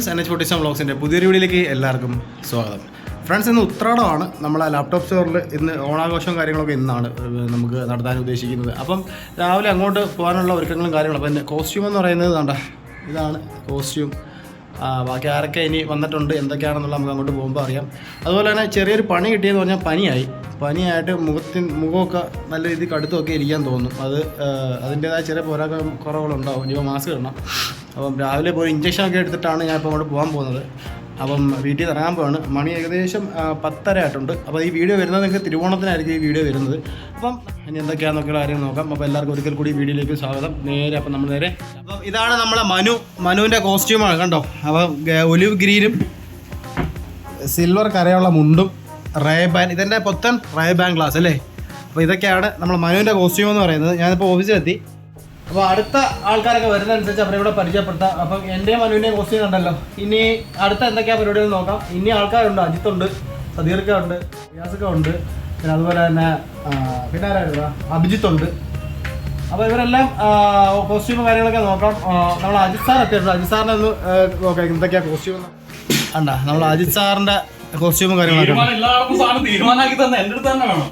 Friends N H ഫോർട്ടിസം വ്ളോഗ്സിന്റെ പുതിയൊരു വീഡിയോയിലേക്ക് എല്ലാവർക്കും സ്വാഗതം. ഫ്രണ്ട്സ് ഇന്ന് ഉത്രാടമാണ്. നമ്മളെ ലാപ്ടോപ്പ് സ്റ്റോറിൽ ഇന്ന് ഓണാഘോഷവും കാര്യങ്ങളൊക്കെ ഇന്നാണ് നമുക്ക് നടത്താൻ ഉദ്ദേശിക്കുന്നത്. അപ്പം രാവിലെ അങ്ങോട്ട് പോകാനുള്ള ഒരുക്കങ്ങളും കാര്യങ്ങളും. അപ്പം എന്റെ കോസ്റ്റ്യൂം എന്ന് പറയുന്നത് കണ്ട? ഇതാണ് കോസ്റ്റ്യൂം ബാക്കി ആരൊക്കെ ഇനി വന്നിട്ടുണ്ട് എന്തൊക്കെയാണെന്നുള്ള നമുക്ക് അങ്ങോട്ട് പോകുമ്പോൾ അറിയാം. അതുപോലെ തന്നെ ചെറിയൊരു പണി കിട്ടിയെന്ന് പറഞ്ഞാൽ പനിയായി. പനിയായിട്ട് മുഖത്തിന് മുഖമൊക്കെ നല്ല രീതിയിൽ കടുത്തൊക്കെ ഇരിക്കാൻ തോന്നും. അത് അതിന്റേതായ ചെറിയ പോരാക്ക കുറവുകളുണ്ടാവും. ഇനിയിപ്പോൾ മാസ്ക് ഇടണം. അപ്പം രാവിലെ പോയി ഇഞ്ചക്ഷൻ ഒക്കെ എടുത്തിട്ടാണ് ഞാൻ ഇപ്പോൾ അങ്ങോട്ട് പോകാൻ പോകുന്നത്. അപ്പം വീട്ടിൽ ഇറങ്ങാൻ പോവാണ്. മണി ഏകദേശം പത്തര ആയിട്ടുണ്ട്. അപ്പോൾ ഈ വീഡിയോ വരുന്നത് നിങ്ങൾക്ക് തിരുവോണത്തിനായിരിക്കും ഈ വീഡിയോ വരുന്നത്. അപ്പം ഇനി എന്തൊക്കെയാണെന്നൊക്കെയുള്ള കാര്യം നോക്കാം. അപ്പോൾ എല്ലാവർക്കും ഒരിക്കൽ കൂടി വീഡിയോയിലേക്ക് സ്വാഗതം. നേരെ അപ്പം നമ്മൾ നേരെ അപ്പം ഇതാണ് നമ്മളെ മനു. മനുവിന്റെ കോസ്റ്റ്യൂമാണ് കണ്ടോ? അപ്പം ഒലിവ് ഗ്രീനും സിൽവർ കരയുള്ള മുണ്ടും റേബാൻ ഇതെന്റെ പൊത്തൻ റേബാൻ ഗ്ലാസ് അല്ലേ? അപ്പോൾ ഇതൊക്കെയാണ് നമ്മൾ മനുവിന്റെ കോസ്റ്റ്യൂം എന്ന് പറയുന്നത്. ഞാനിപ്പോൾ ഓഫീസിലെത്തി അപ്പോൾ അടുത്ത ആൾക്കാരൊക്കെ വരുന്നതനുസരിച്ച് അവരെ ഇവിടെ പരിചയപ്പെടുത്താം. അപ്പം എന്റെ മനുവിന്റെയും കോസ്റ്റ്യൂം ഉണ്ടല്ലോ ഇനി അടുത്ത എന്തൊക്കെയാ പരിപാടികൾ നോക്കാം. ഇനി ആൾക്കാരുണ്ട്. അജിത്തുണ്ട് സദീർക്ക ഉണ്ട് റിയാസൊക്കെ ഉണ്ട്. പിന്നെ അതുപോലെ തന്നെ പിന്നെ ആരായിരുന്നു അഭിജിത്ത് ഉണ്ട്. അപ്പോൾ ഇവരെല്ലാം കോസ്റ്റ്യൂമും കാര്യങ്ങളൊക്കെ നോക്കാം. നമ്മൾ അജിത് സാർ എത്തിയിട്ടുണ്ട്. അജിത് സാറിനെ ഒന്ന് നോക്കാം. എന്തൊക്കെയാ കോസ്റ്റ്യൂം അണ്ടാ നമ്മൾ അജിത് സാറിന്റെ കോസ്റ്റ്യൂമും കാര്യങ്ങളൊക്കെ ഉണ്ട്. തീരുമാനം സാധനം തീരുമാനാക്കി തന്നെ. എന്റെ അടുത്ത് തന്നെ വേണം.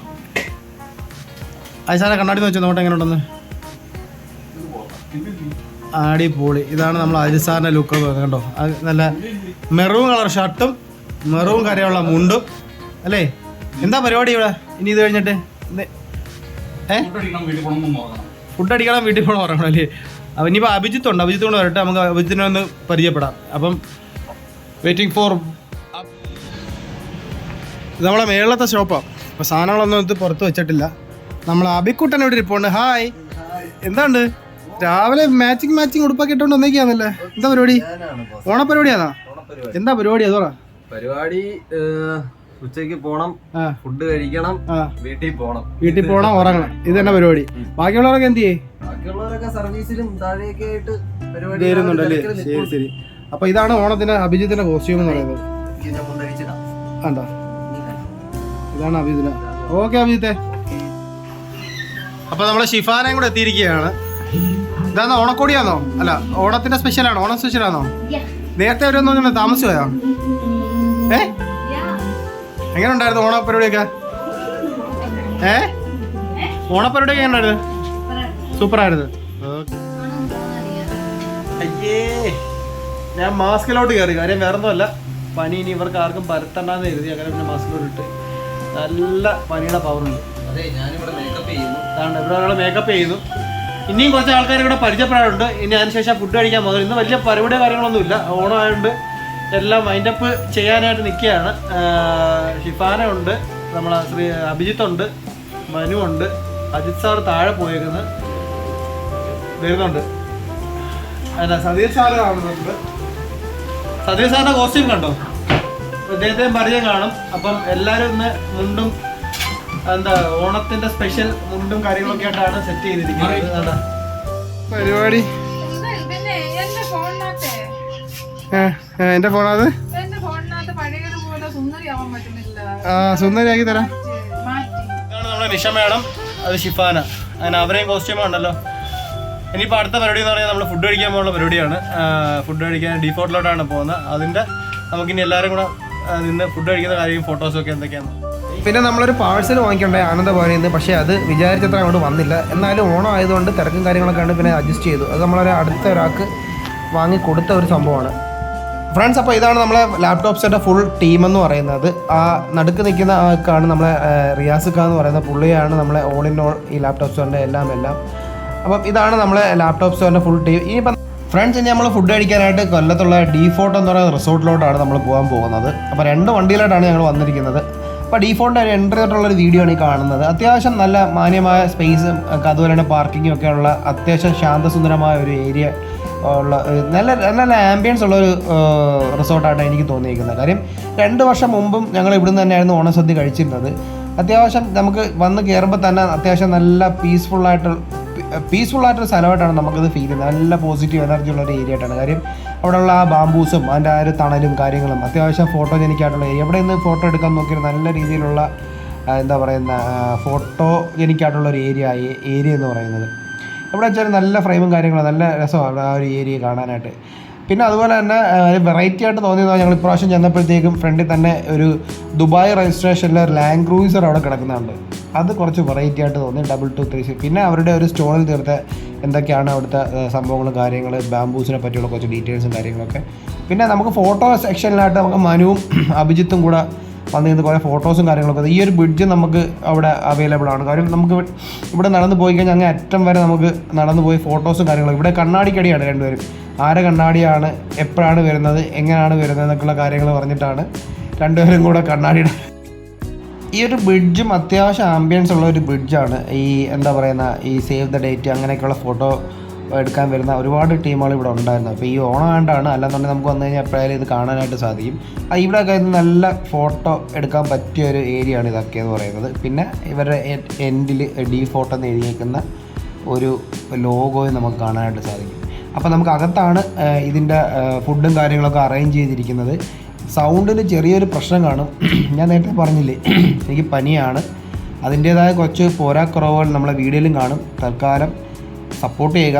അജിത് സാറെ കണ്ണാടി വെച്ചു നോട്ടെ എങ്ങനെ ഉണ്ടെന്ന്. അടിപൊളി. ഇതാണ് നമ്മൾ അരിസാറിന്റെ ലുക്ക് കണ്ടോ? നല്ല മെറൂൺ കളർ ഷർട്ടും മെറൂൺ കരയുള്ള മുണ്ടും അല്ലേ? എന്താ പരിപാടി ഇവിടെ? ഇനി ഇത് കഴിഞ്ഞിട്ട്? ഏ? ഫുഡ് അടിക്കണം വീട്ടിൽ പോകണം പറയണം അല്ലേ അപ്പം ഇനിയിപ്പോൾ അഭിജിത്ത് ഉണ്ട് അഭിജിത്ത് കൊണ്ട് വരട്ടെ നമുക്ക് അഭിജിത്തിനെ ഒന്ന് പരിചയപ്പെടാം. അപ്പം വെയിറ്റിംഗ് ഫോർ ഇത് നമ്മളെ മേളത്തെ ഷോപ്പാ അപ്പോൾ സാധനങ്ങളൊന്നും ഇത് പുറത്ത് വെച്ചിട്ടില്ല. നമ്മൾ അബിക്കുട്ടൻ ഇവിടെ ഇരിപ്പുണ്ട്. ഹായ് എന്താണ്ട് രാവിലെ മാച്ചിങ് മാച്ചിങ് ഉടുപ്പൊക്കെ ഇട്ടുകൊണ്ട് ഒന്നേക്കാന്നല്ലേ എന്താ പരിപാടി? ഓണപരിപാടിയാണോ എന്താ പരിപാടി? അതോറ പരിപാടി ഉച്ചയ്ക്ക് ഉച്ചയ്ക്ക് പോണം ഫുഡ് കഴിക്കണം വീട്ടിൽ പോണം. വീട്ടിൽ പോണം ഉറങ്ങണം. ഇത് തന്നെ പരിപാടി. ബാക്കിയുള്ളവരൊക്കെ എന്ത് ചെയ്യേ? ബാക്കിയുള്ളവരൊക്കെ സർവീസിലും താഴെയൊക്കെ ആയിട്ട് പരിപാടി ശരി ശരി. അപ്പൊ ഇതാണ് ഓണത്തിന് അഭിജിത്തിന്റെ കോസ്റ്റ്യൂം എന്ന് പറയുന്നത്. കണ്ടോ? ഇതാണ് അഭിജിത്തിന് ഓക്കെ അഭിജിത്തെ അപ്പൊ നമ്മളെ ഷിഫാനയും കൂടെ എത്തിയിരിക്കുകയാണ്. ഇതാണോ ഓണക്കോടിയാണോ? അല്ല ഓണത്തിന്റെ സ്പെഷ്യലാണോ? ഓണം സ്പെഷ്യലാണോ? നേരത്തെ അവരൊന്നും താമസിച്ചോയോ? ഏ? എങ്ങനെ ഉണ്ടായിരുന്നു ഓണപ്പരിപാടിയൊക്കെ ഏ? ഓണപ്പരിപാടിയൊക്കെ എങ്ങനെ ഉണ്ടായിരുന്നു? സൂപ്പറായിരുന്നു. അയ്യേ ഞാൻ മാസ്കിലോട്ട് കയറി കാര്യം വേറൊന്നുമല്ല. പനി ഇനി ഇവർക്ക് ആർക്കും പരത്തണ്ടെന്ന് എഴുതി അങ്ങനെ പിന്നെ മാസ്കിലോട്ട് ഇട്ട്. നല്ല പനിയുടെ പവറുണ്ട് അതെ ഞാനിവിടെ മേക്കപ്പ് ചെയ്യുന്നു. അതാണ് ഇവിടെ ഒരാൾ മേക്കപ്പ് ചെയ്യുന്നു. ഇനിയും കുറച്ച് ആൾക്കാർ ഇവിടെ പരിചയപ്പെടാറുണ്ട് ഇനി അതിനുശേഷം ഫുഡ് കഴിക്കാൻ പോകുന്നത്. ഇന്ന് വലിയ പരിപാടിയോ കാര്യങ്ങളൊന്നുമില്ല ഓണമായതുകൊണ്ട് എല്ലാം മൈൻഡപ്പ് ചെയ്യാനായിട്ട് നിൽക്കുകയാണ്. ഷിഫാന ഉണ്ട്. നമ്മളെ ശ്രീ അഭിജിത്ത് ഉണ്ട്. മനു ഉണ്ട്. അജിത് സാർ താഴെ പോയേക്കുന്നത് വരുന്നുണ്ട്. അല്ല സതീഷ് സാറ് കാണുന്നുണ്ട്. സതീഷ് സാറിന്റെ കോസ്റ്റ്യൂം കണ്ടോ? ഇദ്ദേഹത്തെയും പരിചയം കാണും. അപ്പം എല്ലാവരും ഒന്ന് മുണ്ടും എന്താ ഓണത്തിന്റെ സ്പെഷ്യൽ മുണ്ടും കാര്യങ്ങളൊക്കെ ആയിട്ടാണ് സെറ്റ് ചെയ്തിരിക്കുന്നത്. പരിപാടി. എന്റെ ഫോണാത്? ആ സുന്ദരിയാക്കി തരാം. ഇതാണ് നമ്മുടെ നിഷ മേഡം. അത് ഷിഫാന. അങ്ങനെ അവരെയും കോസ്റ്റ്യൂം ഉണ്ടല്ലോ ഇനിയിപ്പോൾ അടുത്ത പരിപാടി എന്ന് പറഞ്ഞാൽ നമ്മൾ ഫുഡ് കഴിക്കാൻ പോകുന്ന പരിപാടിയാണ്. ഫുഡ് കഴിക്കാൻ ഡീഫോർട്ടിലോട്ടാണ് പോകുന്നത്. അതിന്റെ നമുക്കിനി എല്ലാവരും കൂടെ നിന്ന് ഫുഡ് കഴിക്കുന്ന കാര്യം ഫോട്ടോസും ഒക്കെ എന്തൊക്കെയാണ്? പിന്നെ നമ്മളൊരു പാഴ്സൽ വാങ്ങിക്കണ്ടേ ആനന്ദഭവനിൽ നിന്ന്. പക്ഷേ അത് വിചാരിച്ചത്ര അങ്ങോട്ട് വന്നില്ല. എന്നാലും ഓണം ആയതുകൊണ്ട് തിരക്കും കാര്യങ്ങളൊക്കെ ആണ് പിന്നെ അഡ്ജസ്റ്റ് ചെയ്തു. അത് നമ്മളൊരു അടുത്ത ഒരാൾക്ക് വാങ്ങി കൊടുത്ത ഒരു സംഭവമാണ്. ഫ്രണ്ട്സ് അപ്പോൾ ഇതാണ് നമ്മളെ ലാപ്ടോപ്സിന്റെ ഫുൾ ടീം എന്ന് പറയുന്നത്. ആ നടുക്ക് നിൽക്കുന്ന ആൾക്കാണ് നമ്മളെ റിയാസ് ഖാൻ എന്ന് പറയുന്ന പുള്ളിയാണ് നമ്മളെ ഓൾ ഇൻ ഓൾ ഈ ലാപ്ടോപ്പ് സ്റ്റോറിന്റെ എല്ലാം എല്ലാം. അപ്പം ഇതാണ് നമ്മളെ ലാപ്ടോപ്പ് സ്റ്റോറിന്റെ ഫുൾ ടീം ഇനിയിപ്പം ഫ്രണ്ട്സ് ഇനി നമ്മൾ ഫുഡ് കഴിക്കാനായിട്ട് കൊല്ലത്തുള്ള ഡീഫോർട്ട് എന്ന് പറയുന്ന റിസോർട്ടിലോട്ടാണ് നമ്മൾ പോകാൻ പോകുന്നത്. അപ്പോൾ രണ്ട് വണ്ടിയിലോട്ടാണ് ഞങ്ങൾ വന്നിരിക്കുന്നത്. അപ്പോൾ ഡീഫോൾട്ട് ഒരു എൻട്രി തൊട്ടുള്ള ഒരു വീഡിയോ ആണ് ഈ കാണുന്നത്. അത്യാവശ്യം നല്ല മാന്യമായ സ്പേസും അതുപോലെ തന്നെ പാർക്കിങ്ങും ഒക്കെ ഉള്ള അത്യാവശ്യം ശാന്തസുന്ദരമായ ഒരു ഏരിയ ഉള്ള നല്ല നല്ല ആംബിയൻസ് ഉള്ള ഒരു റിസോർട്ടായിട്ടാണ് എനിക്ക് തോന്നിയിരിക്കുന്നത്. കാര്യം രണ്ട് വർഷം മുമ്പും ഞങ്ങൾ ഇവിടുന്ന് തന്നെയായിരുന്നു ഓണസദ്യ കഴിച്ചിരുന്നത്. അത്യാവശ്യം നമുക്ക് വന്ന് കയറുമ്പോൾ തന്നെ അത്യാവശ്യം നല്ല പീസ്ഫുള്ളായിട്ട് പീസ്ഫുൾ ആയിട്ടൊരു സ്ഥലമായിട്ടാണ് നമുക്കത് ഫീൽ ചെയ്യുന്നത്. നല്ല പോസിറ്റീവ് എനർജി ഉള്ള ഒരു ഏരിയ ആയിട്ടാണ്. കാര്യം അവിടെയുള്ള ആ ബാംബൂസും അതിന്റെ ആ ഒരു തണലും കാര്യങ്ങളും അത്യാവശ്യം ഫോട്ടോ ജനിക്കായിട്ടുള്ള ഏരിയ എവിടെ നിന്ന് ഫോട്ടോ എടുക്കാൻ നോക്കിയാൽ നല്ല രീതിയിലുള്ള എന്താ പറയുന്ന ഫോട്ടോ ജനിക്കായിട്ടുള്ള ഒരു ഏരിയ ഏരിയ എന്ന് പറയുന്നത്. ഇവിടെ വെച്ചാൽ നല്ല ഫ്രെയിമും കാര്യങ്ങളും നല്ല രസമാണ് ആ ഒരു ഏരിയ കാണാനായിട്ട്. പിന്നെ അതുപോലെ തന്നെ വെറൈറ്റി ആയിട്ട് തോന്നിയത് ഞങ്ങൾ ഇപ്രാവശ്യം ചെന്നപ്പോഴത്തേക്കും ഫ്രണ്ടിൽ തന്നെ ഒരു ദുബായ് രജിസ്ട്രേഷനിലെ ലാൻഡ് ക്രൂയിസർ അവിടെ കിടക്കുന്നുണ്ട്. അത് കുറച്ച് വെറൈറ്റി ആയിട്ട് തോന്നി. ഡബിൾ ടു ത്രീ സിക്സ് പിന്നെ അവരുടെ ഒരു സ്റ്റോണിൽ തീർത്ത എന്തൊക്കെയാണ് അവിടുത്തെ സംഭവങ്ങളും കാര്യങ്ങൾ ബാംബൂസിനെ പറ്റിയുള്ള കുറച്ച് ഡീറ്റെയിൽസും കാര്യങ്ങളൊക്കെ. പിന്നെ നമുക്ക് ഫോട്ടോ സെക്ഷനിലായിട്ട് നമുക്ക് മനുവും അഭിജിത്തും കൂടെ വന്നിരുന്ന് കുറേ ഫോട്ടോസും കാര്യങ്ങളൊക്കെ. ഈ ഒരു ബ്രിഡ്ജ് നമുക്ക് അവിടെ അവൈലബിൾ ആണ്. കാര്യം നമുക്ക് ഇവ- ഇവിടെ നടന്ന് പോയി കഴിഞ്ഞാൽ അങ്ങനെ അറ്റം വരെ നമുക്ക് നടന്നു പോയി ഫോട്ടോസും കാര്യങ്ങളൊക്കെ ഇവിടെ കണ്ണാടിക്കടിയാണ് രണ്ടുപേരും. ആരെ കണ്ണാടിയാണ് എപ്പോഴാണ് വരുന്നത് എങ്ങനെയാണ് വരുന്നത് എന്നൊക്കെയുള്ള കാര്യങ്ങൾ പറഞ്ഞിട്ടാണ് രണ്ടുപേരും കൂടെ കണ്ണാടിയുടെ ഈ ഒരു ബ്രിഡ്ജും അത്യാവശ്യം ആംബിയൻസ് ഉള്ള ഒരു ബ്രിഡ്ജാണ് ഈ എന്താ പറയുന്ന ഈ സേവ് ദ ഡേറ്റ് അങ്ങനെയൊക്കെയുള്ള ഫോട്ടോ എടുക്കാൻ വരുന്ന ഒരുപാട് ടീമുകൾ ഇവിടെ ഉണ്ടായിരുന്നു. അപ്പോൾ ഈ ഓണാണ്ടാണ് അല്ലാന്നുണ്ടെങ്കിൽ നമുക്ക് വന്നു കഴിഞ്ഞാൽ എപ്പോഴായാലും ഇത് കാണാനായിട്ട് സാധിക്കും. ആ ഇവിടെയൊക്കെ ഇത് നല്ല ഫോട്ടോ എടുക്കാൻ പറ്റിയ ഒരു ഏരിയ ആണ് ഇതൊക്കെ എന്ന് പറയുന്നത്. പിന്നെ ഇവരുടെ എൻഡിൽ ഡി ഫോട്ടോ എന്ന് എഴുതിയേക്കുന്ന ഒരു ലോഗോയും നമുക്ക് കാണാനായിട്ട് സാധിക്കും. അപ്പോൾ നമുക്ക് അകത്താണ് ഇതിന്റെ ഫുഡും കാര്യങ്ങളൊക്കെ അറേഞ്ച് ചെയ്തിരിക്കുന്നത്. സൗണ്ടിന് ചെറിയൊരു പ്രശ്നം കാണും. ഞാൻ നേരത്തെ പറഞ്ഞില്ലേ എനിക്ക് പനിയാണ്. അതിന്റേതായ കുറച്ച് പോരാക്കുറവുകൾ നമ്മളെ വീഡിയോയിലും കാണും. തൽക്കാലം സപ്പോർട്ട് ചെയ്യുക.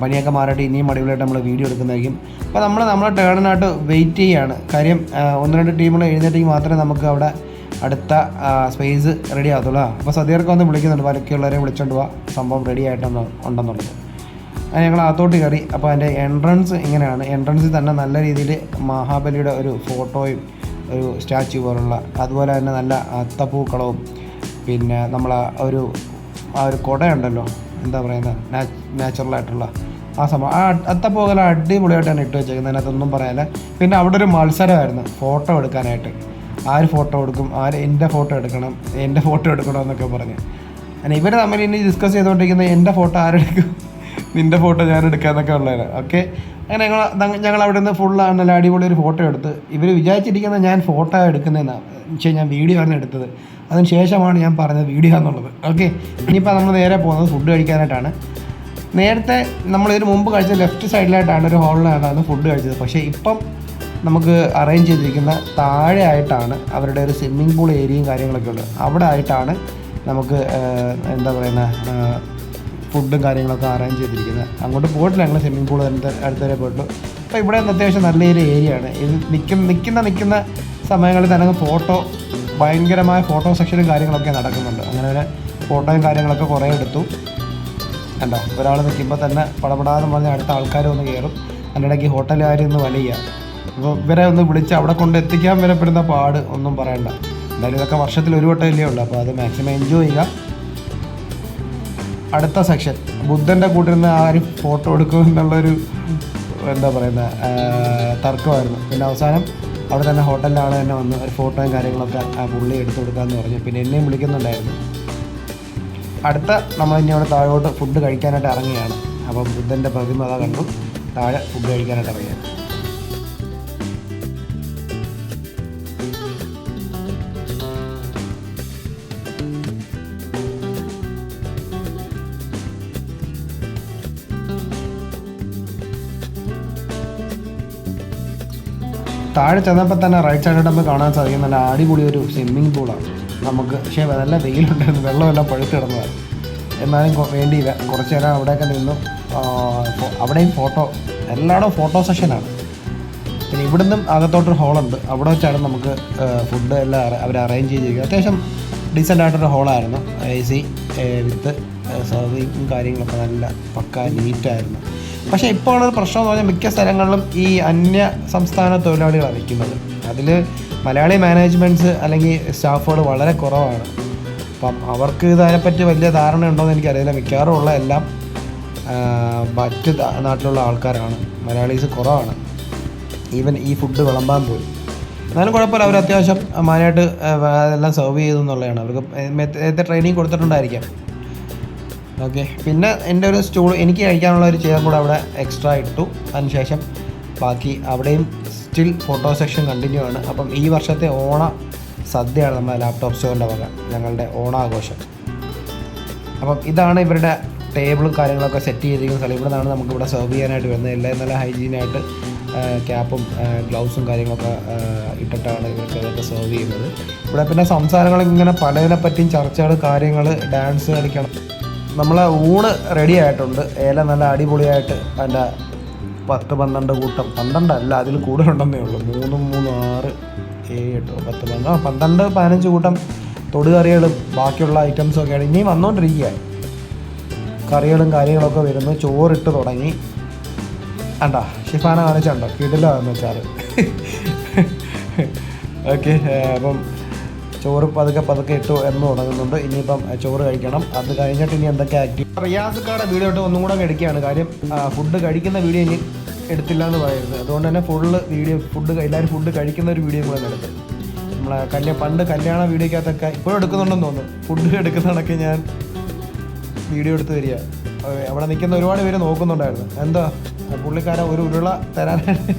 പനിയൊക്കെ മാറിയിട്ട് ഇനിയും അടിപൊളിയായിട്ട് നമ്മൾ വീഡിയോ എടുക്കുന്നതായിരിക്കും. അപ്പോൾ നമ്മൾ നമ്മളെ ടേണിനായിട്ട് വെയിറ്റ് ചെയ്യുകയാണ് കാര്യം ഒന്ന് രണ്ട് ടീമുകൾ എഴുന്നേറ്റെങ്കിൽ മാത്രമേ നമുക്ക് അവിടെ അടുത്ത സ്പേസ് റെഡി ആകത്തുള്ളൂ അപ്പോൾ സദ്യർക്ക് വന്ന് വിളിക്കുന്നുണ്ട്. ബാക്കിയുള്ളവരെ വിളിച്ചോണ്ട് പോവാ സംഭവം റെഡി ആയിട്ടൊന്ന് ഉണ്ടെന്നുള്ളത്. അങ്ങനെ ഞങ്ങൾ അകത്തോട്ട് കയറി. അപ്പോൾ അതിന്റെ എൻട്രൻസ് ഇങ്ങനെയാണ്. എൻട്രൻസിൽ തന്നെ നല്ല രീതിയിൽ മഹാബലിയുടെ ഒരു ഫോട്ടോയും ഒരു സ്റ്റാച്യു പോലുള്ള അതുപോലെ തന്നെ നല്ല അത്തപ്പൂക്കളവും പിന്നെ നമ്മൾ ഒരു ആ ഒരു കുടയുണ്ടല്ലോ. എന്താ പറയുന്നത് നാച്ചുറലായിട്ടുള്ള ആ സംഭവം. ആ അത്തപ്പൂക്കല അടിപൊളിയായിട്ടാണ് ഇട്ട് വെച്ചേക്കുന്നത് അതിനകത്തൊന്നും പറയാനില്ല. പിന്നെ അവിടെ ഒരു മത്സരമായിരുന്നു ഫോട്ടോ എടുക്കാനായിട്ട്. ആര് ഫോട്ടോ എടുക്കും ആര് എന്റെ ഫോട്ടോ എടുക്കണം എന്റെ ഫോട്ടോ എടുക്കണം എന്നൊക്കെ പറഞ്ഞ്. ഇവർ തമ്മിൽ ഇനി ഡിസ്കസ് ചെയ്തുകൊണ്ടിരിക്കുന്നത് എന്റെ ഫോട്ടോ ആരെടുക്കും നിന്റെ ഫോട്ടോ ഞാൻ എടുക്കാന്നൊക്കെ ഉള്ളതാണ് ഓക്കെ അങ്ങനെ ഞങ്ങൾ ഞങ്ങൾ അവിടെ നിന്ന് ഫുൾ നല്ല അടിപൊളി ഒരു ഫോട്ടോ എടുത്ത്. ഇവർ വിചാരിച്ചിരിക്കുന്നത് ഞാൻ ഫോട്ടോ എടുക്കുന്നതെന്നാണ് പക്ഷേ ഞാൻ വീഡിയോ ആണ് എടുത്തത്. അതിന് ശേഷമാണ് ഞാൻ പറഞ്ഞത് വീഡിയോ എന്നുള്ളത് ഓക്കെ ഇനിയിപ്പോൾ നമ്മൾ നേരെ പോകുന്നത് ഫുഡ് കഴിക്കാനായിട്ടാണ്. നേരത്തെ നമ്മൾ ഇതിന് മുമ്പ് കഴിച്ച ലെഫ്റ്റ് സൈഡിലായിട്ടാണ് ഒരു ഹോളിലാണ് ഫുഡ് കഴിച്ചത്. പക്ഷേ ഇപ്പം നമുക്ക് അറേഞ്ച് ചെയ്തിരിക്കുന്ന താഴെ ആയിട്ടാണ് അവരുടെ ഒരു സ്വിമ്മിംഗ് പൂൾ ഏരിയയും കാര്യങ്ങളൊക്കെ ഉള്ളത്. അവിടെ ആയിട്ടാണ് നമുക്ക് എന്താ പറയുന്ന ഫുഡും കാര്യങ്ങളൊക്കെ അറേഞ്ച് ചെയ്തിരിക്കുന്നത്. അങ്ങോട്ട് പോയിട്ടില്ല. ഞങ്ങൾ സ്വിമ്മിംഗ് പൂൾ അടുത്ത് വരെ പോയിട്ടു അപ്പോൾ ഇവിടെ അത്യാവശ്യം നല്ലൊരു ഏരിയ ആണ്. ഇത് നിൽക്കുന്ന നിൽക്കുന്ന നിൽക്കുന്ന സമയങ്ങളിൽ തന്നെ ഫോട്ടോ ഭയങ്കരമായ ഫോട്ടോ സെക്ഷനും കാര്യങ്ങളൊക്കെ നടക്കുന്നുണ്ട്. അങ്ങനെ ഒരു ഫോട്ടോയും കാര്യങ്ങളൊക്കെ കുറേ എടുത്തു. കണ്ടോ? ഒരാൾ നിൽക്കുമ്പോൾ തന്നെ പടപടാന്ന് പറഞ്ഞാൽ അടുത്ത ആൾക്കാർ വന്ന് കയറും അതിന്റെ ഇടയ്ക്ക് ഹോട്ടലുകാർ ഒന്ന് വലിയ. അപ്പോൾ ഇവരെ ഒന്ന് വിളിച്ച് അവിടെ കൊണ്ട് എത്തിക്കാൻ വരെ പെടുന്ന പാട് ഒന്നും പറയണ്ട. എന്തായാലും ഇതൊക്കെ വർഷത്തിൽ ഒരു വട്ടം വട്ടമല്ലേ ഉള്ളൂ. അപ്പോൾ അത് മാക്സിമം എൻജോയ് ചെയ്യുക. അടുത്ത സെക്ഷൻ ബുദ്ധന്റെ കൂട്ടിരുന്ന് ആരും ഫോട്ടോ എടുക്കും എന്നുള്ളൊരു എന്താ പറയുന്ന തർക്കമായിരുന്നു. പിന്നെ അവസാനം അവിടെ തന്നെ ഹോട്ടലിലാണ് തന്നെ വന്ന് ഒരു ഫോട്ടോയും കാര്യങ്ങളൊക്കെ ആ പുള്ളി എടുത്തു കൊടുക്കാമെന്ന് പറഞ്ഞു. പിന്നെ എന്നെയും വിളിക്കുന്നുണ്ടായിരുന്നു. അടുത്ത നമ്മൾ ഇനി അവിടെ താഴോട്ട് ഫുഡ് കഴിക്കാനായിട്ട് ഇറങ്ങിയാണ് അപ്പം ബുദ്ധന്റെ പ്രതിമ കണ്ടു. താഴെ ഫുഡ് കഴിക്കാനായിട്ട് ഇറങ്ങിയാണ് താഴെ ചെന്നപ്പോൾ തന്നെ റൈറ്റ് സൈഡിൽ നമുക്ക് കാണാൻ സാധിക്കും. നല്ല അടിപൊളി ഒരു സ്വിമ്മിംഗ് പൂളാണ് നമുക്ക് പക്ഷേ നല്ല വെയിലുണ്ടായിരുന്നു. വെള്ളമെല്ലാം പഴുത്ത് കിടന്നതാണ് എന്നാലും വേണ്ടി വേണ്ടിയില്ല കുറച്ച് നേരം അവിടെയൊക്കെ നിന്നു. അവിടെയും ഫോട്ടോ എല്ലായിടും ഫോട്ടോ സെഷനാണ് പിന്നെ ഇവിടുന്നും അകത്തോട്ടൊരു ഹോളുണ്ട് അവിടെ വെച്ചാണ് നമുക്ക് ഫുഡ് എല്ലാം അവർ അറേഞ്ച് ചെയ്തിരിക്കുന്നത്. അത്യാവശ്യം ഡീസന്റ് ആയിട്ടൊരു ഹോളായിരുന്നു എ സി വിത്ത് സർവിങ്ങും കാര്യങ്ങളൊക്കെ നല്ല പക്ക നീറ്റായിരുന്നു പക്ഷേ ഇപ്പോൾ ഉള്ളൊരു പ്രശ്നം എന്ന് പറഞ്ഞാൽ മിക്ക സ്ഥലങ്ങളിലും ഈ അന്യ സംസ്ഥാന തൊഴിലാളികളാണ് നിൽക്കുന്നത്. അതിൽ മലയാളി മാനേജ്മെന്റ്സ് അല്ലെങ്കിൽ സ്റ്റാഫുകൾ വളരെ കുറവാണ്. അപ്പം അവർക്ക് ഇതിനെപ്പറ്റി വലിയ ധാരണ ഉണ്ടോ എന്ന് എനിക്കറിയില്ല. മിക്കവാറും ഉള്ള എല്ലാം മറ്റ് നാട്ടിലുള്ള ആൾക്കാരാണ്. മലയാളീസ് കുറവാണ്. ഈവൻ ഈ ഫുഡ് വിളമ്പാൻ പോയി എന്നാലും കുഴപ്പമില്ല. അവർ അത്യാവശ്യം മാനായിട്ട് അതെല്ലാം സെർവ് ചെയ്തു എന്നുള്ളതാണ്. അവർക്ക് നേരത്തെ ട്രെയിനിങ് കൊടുത്തിട്ടുണ്ടായിരിക്കാം. ഓക്കെ പിന്നെ എന്റെ ഒരു സ്റ്റൂൾ എനിക്ക് കഴിക്കാനുള്ള ഒരു ചെയർ കൂടെ അവിടെ എക്സ്ട്രാ ഇട്ടു. അതിനുശേഷം ബാക്കി അവിടെയും സ്റ്റിൽ ഫോട്ടോ സെക്ഷൻ കണ്ടിന്യൂ ആണ്. അപ്പം ഈ വർഷത്തെ ഓണ സദ്യയാണ് നമ്മുടെ ലാപ്ടോപ്പ് സ്റ്റോറിന്റെ വക ഞങ്ങളുടെ ഓണാഘോഷം. അപ്പം ഇതാണ് ഇവരുടെ ടേബിളും കാര്യങ്ങളൊക്കെ സെറ്റ് ചെയ്തിരിക്കുന്ന സ്ഥലം. ഇവിടെ നിന്നാണ് നമുക്ക് ഇവിടെ സെർവ് ചെയ്യാനായിട്ട് വരുന്നത്. എല്ലാം നല്ല ഹൈജീനായിട്ട് ക്യാപ്പും ഗ്ലൗസും കാര്യങ്ങളൊക്കെ ഇട്ടിട്ടാണ് ഇവർക്ക് ഇതൊക്കെ സെർവ് ചെയ്യുന്നത്. ഇവിടെ പിന്നെ സംസാരങ്ങൾ ഇങ്ങനെ പലതിനെ പറ്റിയും ചർച്ചകൾ കാര്യങ്ങൾ ഡാൻസ് കളിക്കണം. നമ്മളെ ഊണ് റെഡി ആയിട്ടുണ്ട്. ഏല നല്ല അടിപൊളിയായിട്ട് അതിന്റെ പത്ത് പന്ത്രണ്ട് കൂട്ടം. പന്ത്രണ്ടല്ല അതിൽ കൂടുതലുണ്ടെന്നേ ഉള്ളൂ. മൂന്നും മൂന്നും ആറ് ഏഴ് എട്ട് പത്ത് പന്ത്രണ്ട്. പന്ത്രണ്ട് പതിനഞ്ച് കൂട്ടം തൊടുകറികളും ബാക്കിയുള്ള ഐറ്റംസും ഒക്കെയാണ്. ഇനിയും വന്നുകൊണ്ടിരിക്കുകയാണ് കറികളും കാര്യങ്ങളൊക്കെ വരുന്നു. ചോറിട്ട് തുടങ്ങി. അണ്ട ഷിഫാന കാണിച്ചുണ്ടോ കിടിലാന്ന് വെച്ചാൽ ഓക്കെ അപ്പം ചോറ് പതുക്കെ പതുക്കെ ഇട്ടു എന്ന് തുടങ്ങുന്നുണ്ട്. ഇനിയിപ്പം ചോറ് കഴിക്കണം. അത് കഴിഞ്ഞിട്ട് ഇനി എന്തൊക്കെ ആക്കി റിയാസുക്കാരുടെ വീഡിയോ ഇട്ട് ഒന്നും കൂടെ എടുക്കുകയാണ്. കാര്യം ഫുഡ് കഴിക്കുന്ന വീഡിയോ ഇനി എടുത്തില്ല എന്ന് പറയുന്നത്. അതുകൊണ്ട് തന്നെ ഫുള്ള് വീഡിയോ ഫുഡ് എല്ലാവരും ഫുഡ് കഴിക്കുന്ന ഒരു വീഡിയോ കൂടെ എടുത്ത് നമ്മളെ കല്യാ പണ്ട് കല്യാണ വീഡിയോക്കകത്തൊക്കെ ഇപ്പോഴും എടുക്കുന്നുണ്ടെന്ന് തോന്നുന്നു. ഫുഡ് എടുക്കുന്നതൊക്കെ ഞാൻ വീഡിയോ എടുത്ത് തരിക അവിടെ നിൽക്കുന്ന ഒരുപാട് പേര് നോക്കുന്നുണ്ടായിരുന്നു. എന്താ? പുള്ളിക്കാരൻ ഒരു ഉരുള തരാനായിട്ട്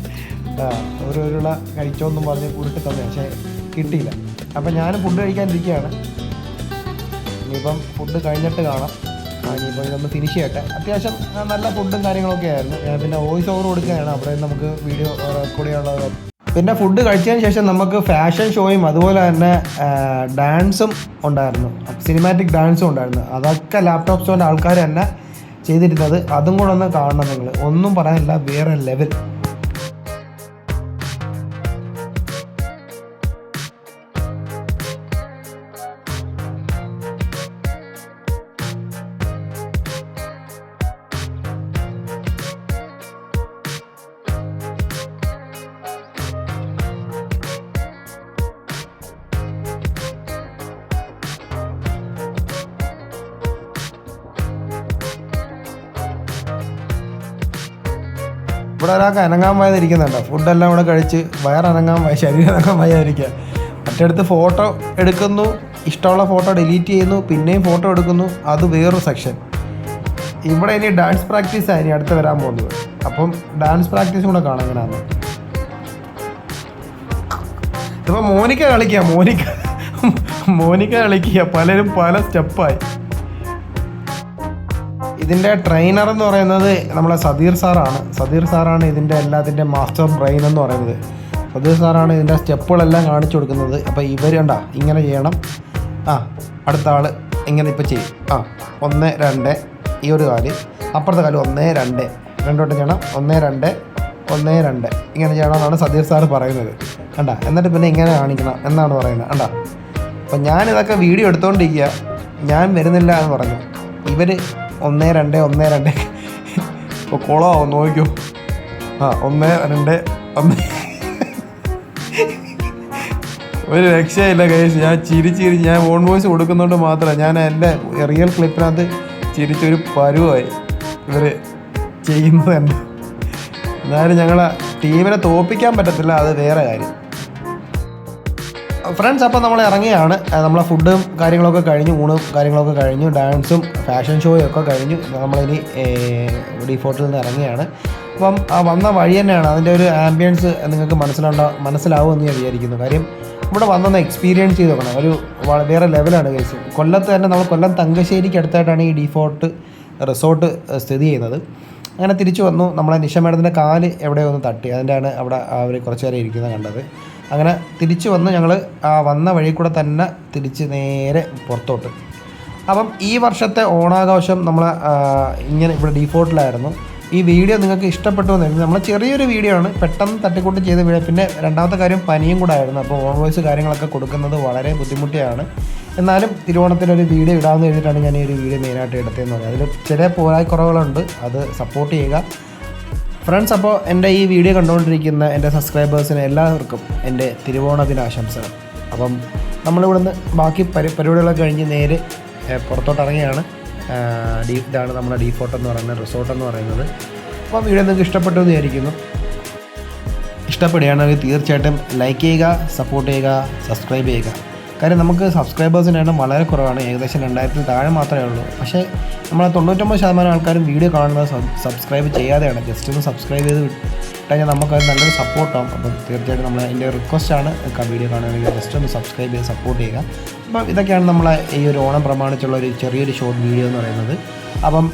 ഒരു ഉരുള കഴിച്ചോന്നും പറഞ്ഞ് ഉരുട്ടി തന്നെ. പക്ഷേ കിട്ടിയില്ല. അപ്പം ഞാൻ ഫുഡ് കഴിക്കാനിരിക്കുകയാണ് ഇനിയിപ്പം ഫുഡ് കഴിഞ്ഞിട്ട് കാണാം. ഇനിയിപ്പോൾ ഇതൊന്ന് ഫിനിഷ് ചെയ്യട്ടെ. അത്യാവശ്യം നല്ല ഫുഡും കാര്യങ്ങളൊക്കെ ആയിരുന്നു. പിന്നെ വോയിസ് ഓവർ കൊടുക്കുകയാണ്. അവിടെ നമുക്ക് വീഡിയോ റെക്കോർഡ് ചെയ്യാനുള്ള പിന്നെ ഫുഡ് കഴിച്ചതിന് ശേഷം നമുക്ക് ഫാഷൻ ഷോയും അതുപോലെ തന്നെ ഡാൻസും ഉണ്ടായിരുന്നു. സിനിമാറ്റിക് ഡാൻസും ഉണ്ടായിരുന്നു. അതൊക്കെ ലാപ്ടോപ്പ് സ്റ്റോറിന്റെ ആൾക്കാർ തന്നെ ചെയ്തിരുന്നത്. അതും കൂടെ ഒന്ന് കാണണം നിങ്ങൾ ഒന്നും പറയാനില്ല. വേറെ ലെവൽ ഇവിടെ ഒരാൾക്ക് അനങ്ങാൻ വയ്യാതിരിക്കുന്നുണ്ട്. ഫുഡെല്ലാം ഇവിടെ കഴിച്ച് വയറനങ്ങാൻ വയ്യ ശരീരം അനങ്ങാൻ വയ്യാതിരിക്കുക മറ്റടുത്ത് ഫോട്ടോ എടുക്കുന്നു ഇഷ്ടമുള്ള ഫോട്ടോ ഡിലീറ്റ് ചെയ്യുന്നു പിന്നെയും ഫോട്ടോ എടുക്കുന്നു. അത് വേറൊരു സെക്ഷൻ ഇവിടെ ഇനി ഡാൻസ് പ്രാക്ടീസാണ് ഇനി അടുത്ത് വരാൻ പോകുന്നത്. അപ്പം ഡാൻസ് പ്രാക്ടീസും കൂടെ കാണാം എങ്ങനെയാന്ന്. ഇപ്പം മോനിക്ക കളിക്കുക മോനിക്ക മോനിക്ക കളിക്കുക പലരും പല സ്റ്റെപ്പായി ഇതിന്റെ ട്രെയിനർ എന്ന് പറയുന്നത് നമ്മളെ സദീർ സാറാണ്. സദീർ സാറാണ് ഇതിന്റെ എല്ലാത്തിന്റെ മാസ്റ്റർ ബ്രെയിൻ എന്ന് പറയുന്നത്. സദീർ സാറാണ് ഇതിന്റെ സ്റ്റെപ്പുകളെല്ലാം കാണിച്ചു കൊടുക്കുന്നത്. അപ്പോൾ ഇവർ കണ്ട ഇങ്ങനെ ചെയ്യണം. ആ അടുത്ത ആൾ ഇങ്ങനെ ഇപ്പോൾ ചെയ്യും. ആ ഒന്ന് രണ്ട് ഈ ഒരു കാൽ അപ്പുറത്തെ കാൽ ഒന്ന് രണ്ട്. രണ്ടോട്ട് ചെയ്യണം. ഒന്ന് രണ്ട് ഒന്ന് രണ്ട്. ഇങ്ങനെ ചെയ്യണമെന്നാണ് സദീർ സാർ പറയുന്നത്. കണ്ട? എന്നിട്ട് പിന്നെ ഇങ്ങനെ കാണിക്കണം എന്നാണ് പറയുന്നത്. കണ്ട? അപ്പം ഞാനിതൊക്കെ വീഡിയോ എടുത്തുകൊണ്ടിരിക്കുക ഞാൻ വരുന്നില്ല എന്ന് പറഞ്ഞു. ഇവർ ഒന്ന് രണ്ട് ഒന്ന് രണ്ട്. ഇപ്പോൾ കുളമാവും നോക്കൂ ആ ഒന്ന് രണ്ട് ഒന്ന്. ഒരു രക്ഷയില്ല കേസ് ഞാൻ ചിരി ചിരി ഞാൻ ഓൺ വോയിസ് കൊടുക്കുന്നതുകൊണ്ട് മാത്രമല്ല ഞാൻ എന്റെ റിയൽ ക്ലിപ്പിനകത്ത് ചിരിച്ചൊരു പരുവായി. ഇവർ ചെയ്യുന്നത് തന്നെ. എന്നാലും ഞങ്ങളെ ടീമിനെ തോപ്പിക്കാൻ പറ്റത്തില്ല അത് വേറെ കാര്യം. ഫ്രണ്ട്സ് അപ്പോൾ നമ്മൾ ഇറങ്ങിയാണ്. നമ്മളെ ഫുഡും കാര്യങ്ങളൊക്കെ കഴിഞ്ഞു ഊണും കാര്യങ്ങളൊക്കെ കഴിഞ്ഞു ഡാൻസും ഫാഷൻ ഷോയും ഒക്കെ കഴിഞ്ഞു. നമ്മളിനി ഡിഫോർട്ടിൽ നിന്ന് ഇറങ്ങിയാണ്. അപ്പം വന്ന വഴി തന്നെയാണ്. അതിന്റെ ഒരു ആംബിയൻസ് നിങ്ങൾക്ക് മനസ്സിലുണ്ടോ മനസ്സിലാവുമെന്ന് ഞാൻ വിചാരിക്കുന്നു. കാര്യം ഇവിടെ വന്നൊന്ന് എക്സ്പീരിയൻസ് ചെയ്ത് നോക്കണം. ഒരു വേറെ ലെവലാണ് കേസ് കൊല്ലത്ത് തന്നെ നമ്മൾ കൊല്ലം തങ്കശ്ശേരിക്ക് അടുത്തായിട്ടാണ് ഈ ഡിഫോർട്ട് റിസോർട്ട് സ്ഥിതി ചെയ്യുന്നത്. അങ്ങനെ തിരിച്ചു വന്നു. നമ്മളെ നിഷ മേഡത്തിന്റെ കാൽ എവിടെയോ ഒന്ന് തട്ടി. അതിന്റെയാണ് അവിടെ അവർ കുറച്ച് നേരം ഇരിക്കുന്നത് കണ്ടത്. അങ്ങനെ തിരിച്ചു വന്ന് ഞങ്ങൾ ആ വന്ന വഴി കൂടെ തന്നെ തിരിച്ച് നേരെ പുറത്തോട്ട്. അപ്പം ഈ വർഷത്തെ ഓണാഘോഷം നമ്മൾ ഇങ്ങനെ ഇവിടെ ഡീഫോൾട്ടിലായിരുന്നു ഈ വീഡിയോ നിങ്ങൾക്ക് ഇഷ്ടപ്പെട്ടു എന്ന്. നമ്മൾ ചെറിയൊരു വീഡിയോ ആണ്. പെട്ടെന്ന് തട്ടിക്കൂട്ടി ചെയ്ത് വീഡിയോ. പിന്നെ രണ്ടാമത്തെ കാര്യം പനിയും കൂടെ ആയിരുന്നു. അപ്പോൾ ഓൺ വോയിസ് കാര്യങ്ങളൊക്കെ കൊടുക്കുന്നത് വളരെ ബുദ്ധിമുട്ടിയാണ്. എന്നാലും തിരുവോണത്തിന് ഒരു വീഡിയോ ഇടാമെന്ന് കഴിഞ്ഞിട്ടാണ് ഞാൻ ഈ ഒരു വീഡിയോ മെയിനായിട്ട് എടുത്തതെന്ന് പറയുന്നത്. അതിൽ ചില പോരായ്ക്കുറവുകളുണ്ട് അത് സപ്പോർട്ട് ചെയ്യുക. ഫ്രണ്ട്സ് അപ്പോൾ എന്റെ ഈ വീഡിയോ കണ്ടുകൊണ്ടിരിക്കുന്ന എന്റെ സബ്സ്ക്രൈബേഴ്സിന് എല്ലാവർക്കും എന്റെ തിരുവോണ ദിനാശംസകൾ. അപ്പം നമ്മളിവിടുന്ന് ബാക്കി പരി പരിപാടികളൊക്കെ കഴിഞ്ഞ് നേരെ ഏഹ്, പുറത്തോട്ട് ഇറങ്ങിയാണ് ആഹ്, ഡീ ഇതാണ് നമ്മുടെ ഡീഫോർട്ട് എന്ന് പറയുന്നത് റിസോർട്ട് എന്ന് പറയുന്നത്. അപ്പോൾ വീഡിയോ നിങ്ങൾക്ക് ഇഷ്ടപ്പെട്ടു എന്ന് വിചാരിക്കുന്നു. ഇഷ്ടപ്പെടുകയാണെങ്കിൽ തീർച്ചയായിട്ടും ലൈക്ക് ചെയ്യുക സപ്പോർട്ട് ചെയ്യുക സബ്സ്ക്രൈബ് ചെയ്യുക. കാര്യം നമുക്ക് സബ്സ്ക്രൈബേഴ്സിന്റെ എണ്ണം വളരെ കുറവാണ്. ഏകദേശം രണ്ടായിരത്തിൽ താഴെ മാത്രമേ ഉള്ളൂ. പക്ഷേ നമ്മൾ തൊണ്ണൂറ്റൊമ്പത് ശതമാനം ആൾക്കാരും വീഡിയോ കാണുന്നത് സബ് സബ്സ്ക്രൈബ് ചെയ്യാതെയാണ്. ജസ്റ്റ് ഒന്ന് സബ്സ്ക്രൈബ് ചെയ്ത് വിട്ടാൽ നമുക്ക് അത് നല്ലൊരു സപ്പോർട്ടാവും അപ്പോൾ തീർച്ചയായിട്ടും നമ്മൾ എന്റെ റിക്വസ്റ്റാണ് വീഡിയോ കാണുകയാണെങ്കിൽ ജസ്റ്റ് ഒന്ന് സബ്സ്ക്രൈബ് ചെയ്ത് സപ്പോർട്ട് ചെയ്യുക. അപ്പം ഇതൊക്കെയാണ് നമ്മളെ ഈ ഒരു ഓണം പ്രമാണിച്ചുള്ള ഒരു ചെറിയൊരു ഷോർട്ട് വീഡിയോ എന്ന് പറയുന്നത്. അപ്പം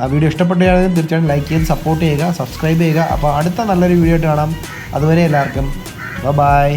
ആ വീഡിയോ ഇഷ്ടപ്പെട്ടുകയാണെങ്കിൽ തീർച്ചയായും ലൈക്ക് ചെയ്ത് സപ്പോർട്ട് ചെയ്യുക സബ്സ്ക്രൈബ് ചെയ്യുക. അപ്പോൾ അടുത്ത നല്ലൊരു വീഡിയോ ആയിട്ട് കാണാം. അതുവരെ എല്ലാവർക്കും ബൈ